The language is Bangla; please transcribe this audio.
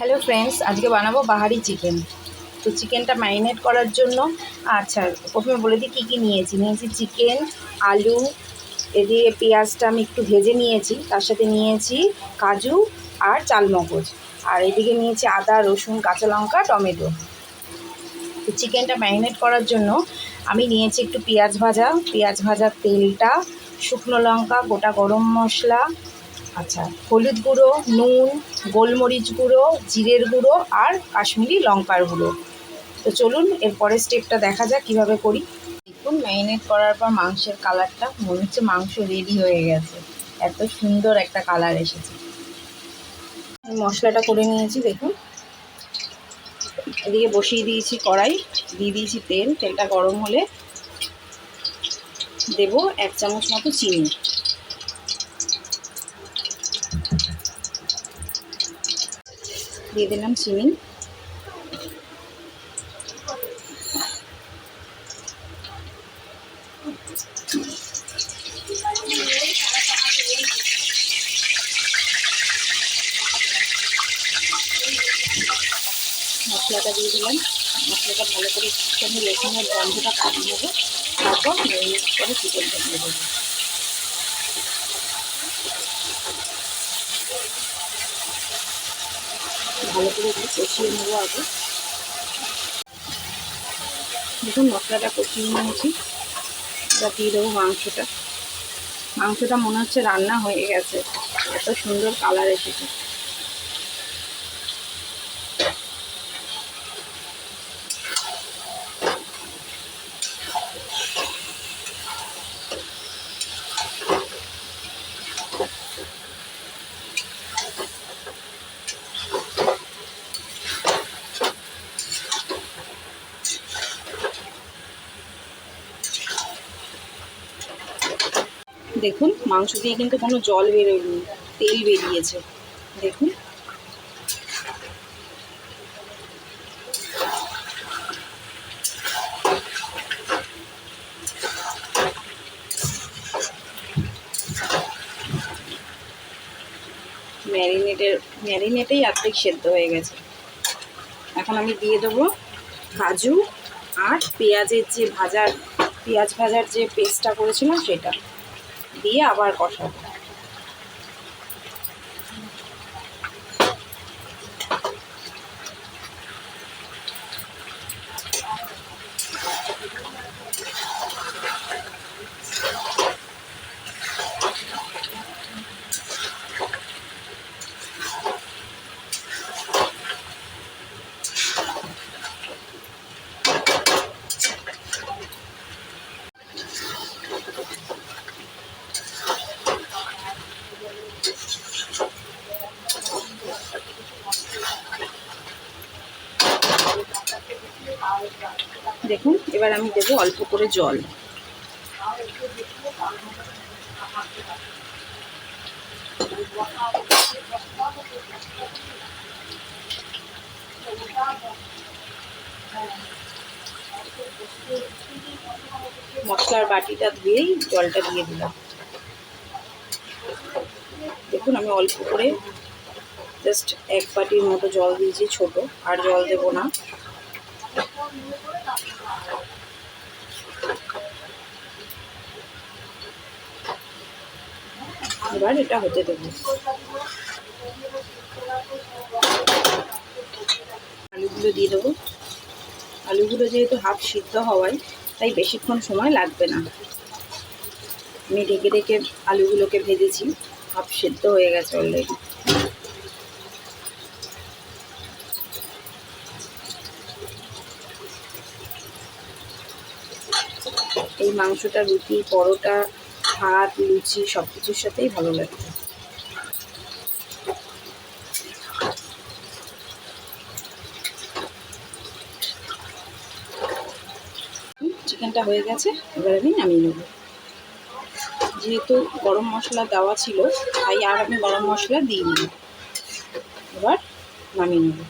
হ্যালো ফ্রেন্ডস আজকে বানাবো বাহারি চিকেন তো চিকেনটা ম্যারিনেট করার জন্য আচ্ছা প্রথমে বলে দিই কী কী নিয়েছি। নিয়েছি চিকেন আলু, এদিকে পেঁয়াজটা আমি একটু ভেজে নিয়েছি, তার সাথে নিয়েছি কাজু আর চালমগজ। আর এদিকে নিয়েছি আদা, রসুন, কাঁচা লঙ্কা, টমেটো। তো চিকেনটা ম্যারিনেট করার জন্য আমি নিয়েছি একটু পেঁয়াজ ভাজা। পেঁয়াজ ভাজার তেলটা, শুকনো লঙ্কা, গোটা গরম মশলা আচ্ছা হলুদ গুঁড়ো, নুন, গোলমরিচ গুঁড়ো, জিরের গুঁড়ো আর কাশ্মীরি লঙ্কার গুঁড়ো। তো চলুন এরপরের স্টেপটা দেখা যাক কীভাবে করি। দেখুন ম্যারিনেট করার পর মাংসের কালারটা মনে হচ্ছে মাংস রেডি হয়ে গেছে। এত সুন্দর একটা কালার এসেছে। মশলাটা করে নিয়েছি, দেখুন। এদিকে বসিয়ে দিয়েছি কড়াই, দিয়ে দিয়েছি তেল। তেলটা গরম হলে দেব এক চামচ মতো চিনি। দিয়ে দিলাম চিনি। মশলাটা দিয়ে দিলাম। মশলাটা ভালো করে একটুখানি রসুনের গন্ধটা কাটিয়ে নেব তারপর করে চিকেনটা দিয়ে দেবো। ভালো করে একটু কষিয়ে নেব আগে। দেখুন, মশলাটা কষিয়ে নিয়েছি। এটা দিয়ে দেবো মাংসটা। মাংসটা মনে হচ্ছে রান্না হয়ে গেছে। এত সুন্দর কালার এসেছে। দেখুন, মাংস দিয়ে কিন্তু কোনো জল বেরোয়নি, তেল বেরিয়েছে। দেখুন। ম্যারিনেটের, ম্যারিনেটেই অর্ধেক সেদ্ধ হয়ে গেছে। এখন আমি দিয়ে দেবো কাজু আর পেঁয়াজের যে ভাজার, পেঁয়াজ ভাজার যে পেস্টটা করেছিলাম সেটা। দিয়ে আবার কষাবো দেখুন, এবার আমি দেবো অল্প করে জল। মশলার বাটিটা দিয়েই জলটা দিয়ে দিলাম। দেখুন, আমি অল্প করে জাস্ট এক বাটির মতো জল দিয়েছি ছোট, আর জল দেবো না। এবার এটা হতে দেবো। আলুগুলো দিয়ে দেবো। আলুগুলো যেহেতু হাফ সিদ্ধ হওয়ায়, তাই বেশিক্ষণ সময় লাগবে না। আমি ঢেকে ঢেকে আলুগুলোকে ভেজেছি, হাফ সিদ্ধ হয়ে গেছে অলরেডি এই মাংসটা, রুটি, পরোটা, ভাত, লুচি সব কিছুর সাথেই ভালো লাগবে চিকেনটা হয়ে গেছে, এবার আমি নামিয়ে নেব। যেহেতু গরম মশলা দেওয়া ছিল, তাই আর আমি গরম মশলা দিইনি। এবার নামিয়ে নেব।